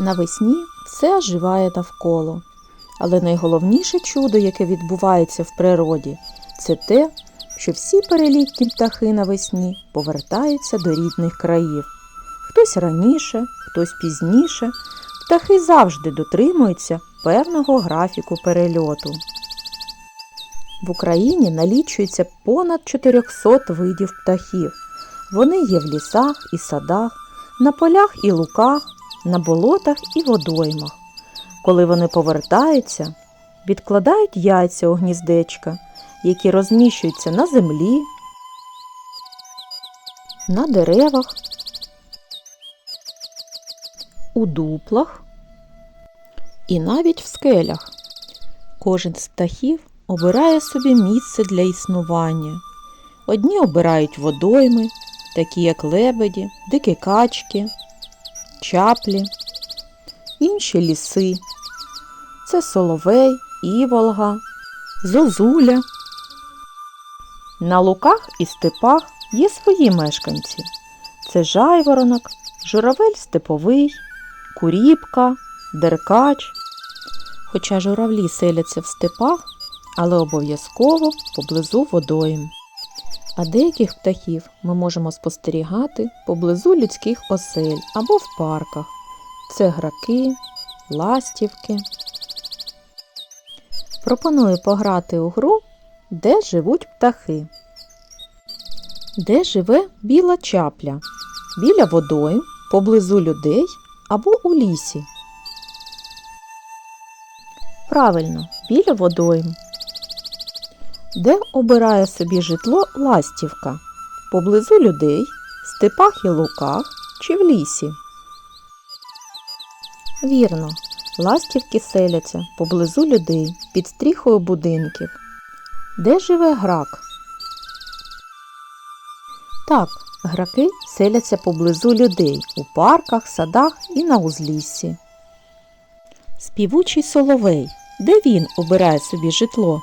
Навесні все оживає навколо. Але найголовніше чудо, яке відбувається в природі, це те, що всі перелітні птахи навесні повертаються до рідних країв. Хтось раніше, хтось пізніше. Птахи завжди дотримуються певного графіку перельоту. В Україні налічується понад 400 видів птахів. Вони є в лісах і садах, на полях і луках, на болотах і водоймах. Коли вони повертаються, відкладають яйця у гніздечка, які розміщуються на землі, на деревах, у дуплах і навіть в скелях. Кожен з птахів обирає собі місце для існування. Одні обирають водойми, такі як лебеді, дикі качки, чаплі, інші ліси. Це соловей, іволга, зозуля. На луках і степах є свої мешканці. Це жайворонок, журавель степовий, куріпка, деркач. Хоча журавлі селяться в степах, але обов'язково поблизу водойм. А деяких птахів ми можемо спостерігати поблизу людських осель або в парках. Це граки, ластівки. Пропоную пограти у гру, де живуть птахи. Де живе біла чапля? Біля водойм, поблизу людей або у лісі. Правильно, біля водойм. Де обирає собі житло ластівка? Поблизу людей, степах і луках чи в лісі? Вірно, ластівки селяться поблизу людей під стріхою будинків. Де живе грак? Так, граки селяться поблизу людей у парках, садах і на узліссі. Співучий соловей. Де він обирає собі житло?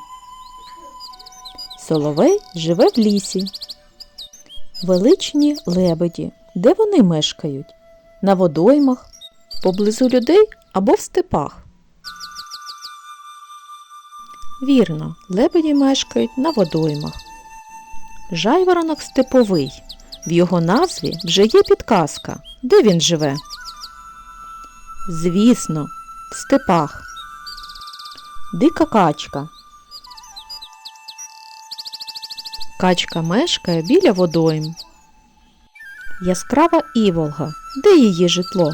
Соловей живе в лісі. Величні лебеді. Де вони мешкають? На водоймах, поблизу людей або в степах. Вірно, лебеді мешкають на водоймах. Жайворонок степовий. В його назві вже є підказка. Де він живе? Звісно, в степах. Дика качка. Качка мешкає біля водойм. Яскрава іволга. Де її житло?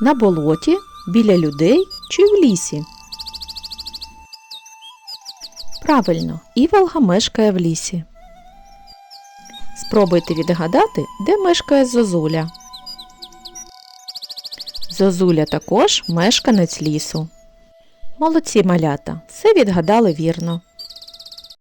На болоті, біля людей чи в лісі? Правильно, іволга мешкає в лісі. Спробуйте відгадати, де мешкає зозуля. Зозуля також мешканець лісу. Молодці малята, все відгадали вірно.